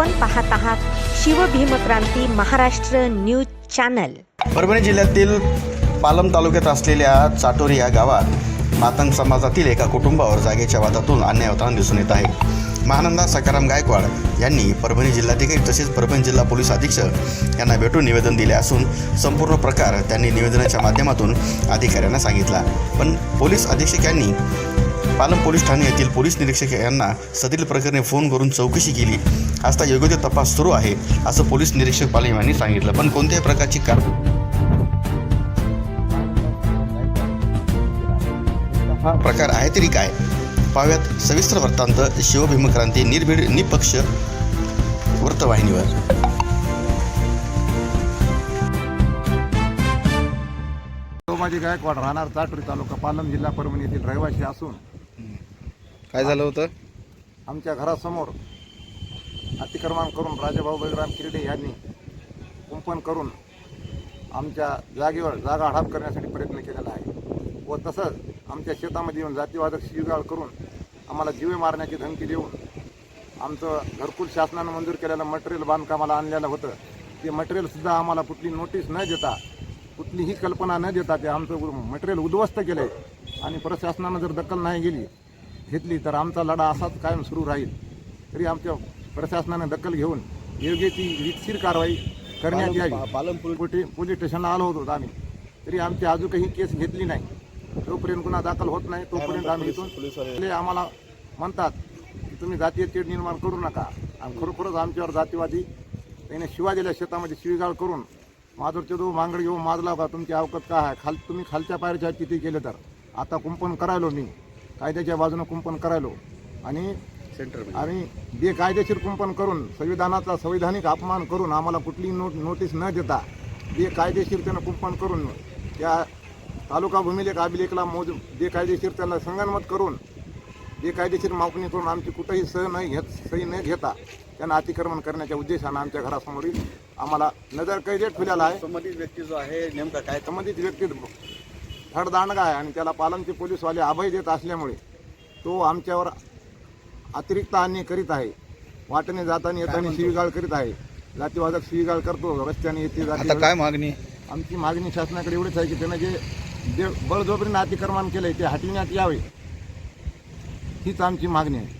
आपण पाहत आहात शिवभीमक्रांती महाराष्ट्र न्यूज चॅनल. परभणी जिल्ह्यातील पालम तालुक्यात असलेल्या चाटोरी या गावात मातंग समाजातील एका कुटुंबावर जागेच्या वादातून अन्याय होताना दिसून येत आहे. महानंदा सकाराम गायकवाड यांनी परभणी जिल्हाधिकारी तसेच परभणी जिल्हा पोलीस अधीक्षक यांना भेटून निवेदन दिले असून संपूर्ण प्रकार त्यांनी निवेदनाच्या माध्यमातून अधिकाऱ्यांना सांगितला. पण पोलीस अधीक्षक यांनी पालम पोलीस ठाणे येथील पोलीस निरीक्षक यांना सदरील प्रकरणी फोन करून चौकशी केली. असता योग्य ते तपास सुरू आहे असं पोलीस निरीक्षक पालम यांनी सांगितलं. पण कोणत्याही प्रकारची कार हा प्रकार आहे तरी काय? पाव्यात सविस्तर वृत्तांत. शिवभीमक्रांती निर्भीड निपक्ष वृत्तवाहिनीवर. सोमाजी गायकवाड राहणार चाटोरी तालुका पालम जिल्हा परभणी येथील रहिवासी असून काय झालं होतं? आमच्या घरासमोर अतिक्रमण करून राजाभाऊ बलराम किरडे यांनी कुंपण करून आमच्या जागेवर जागा हडप करण्यासाठी प्रयत्न केलेला आहे. व तसंच आमच्या शेतामध्ये येऊन जातीवादक शिवगाळ करून आम्हाला जीवे मारण्याची धमकी देऊन आमचं घरकुल शासनानं मंजूर केलेलं मटेरियल बांधकामाला आणलेलं होतं. ते मटेरियलसुद्धा आम्हाला कुठली नोटीस न देता कुठलीही कल्पना न देता ते आमचं मटेरियल उद्ध्वस्त केलं आहे आणि प्रशासनानं जर दखल नाही गेली घेतली तर आमचा लढा असाच कायम सुरू राहील. तरी आमच्या प्रशासनाने दखल घेऊन योग्य ती रीतशीर कारवाई करण्यात यावी. पालम पोलीस पोलीस स्टेशनला आलो होतो आम्ही. तरी आमची अजूनही केस घेतली नाही. जोपर्यंत गुन्हा दाखल होत नाही तोपर्यंत आम्ही इथून ते आम्हाला म्हणतात की तुम्ही जातीय तेढ निर्माण करू नका. आणि खरोखरच आमच्यावर जातीवादी त्याने शिवा दिल्या शेतामध्ये शिवीगाळ करून माझं तो मांगड घेऊन माजला का तुमची अवकत काय आहे? खाल तुम्ही खालच्या पायरीच्या किती केले तर. आता कुंपण करायलो मी. कायद्याच्या बाजूनं कुंपण करायलो. आणि सेंटर आणि बेकायदेशीर कुंपण करून संविधानाचा संविधानिक अपमान करून आम्हाला कुठलीही नोट नोटीस न देता बेकायदेशीर त्यानं कुंपण करून त्या तालुका भूमिलेख अभिलेखला मोज बेकायदेशीर त्याला संगनमत करून बेकायदेशीर मापणी करून आमची कुठंही सह न घेत सही न घेता त्यांना अतिक्रमण करण्याच्या उद्देशानं आमच्या घरासमोरील आम्हाला नजर कैदेत ठेवलेला आहे. संबंधित व्यक्ती जो आहे नेमका काय संबंधित व्यक्ती धडदांडगा आहे आणि त्याला पालनचे पोलीसवाले अभय देत असल्यामुळे तो आमच्यावर अतिरिक्त अन्याय करीत आहे. वाटेने जाताना येताना शिवीगाळ करीत आहे. जातीवादक शिवीगाळ करतो रस्त्याने येते आता जाती काय मागणी? आमची मागणी शासनाकडे एवढीच आहे की त्यानं जे जे बळजबरीनं अतिक्रमण केलंय ते हटविण्यात यावे. हीच आमची मागणी आहे.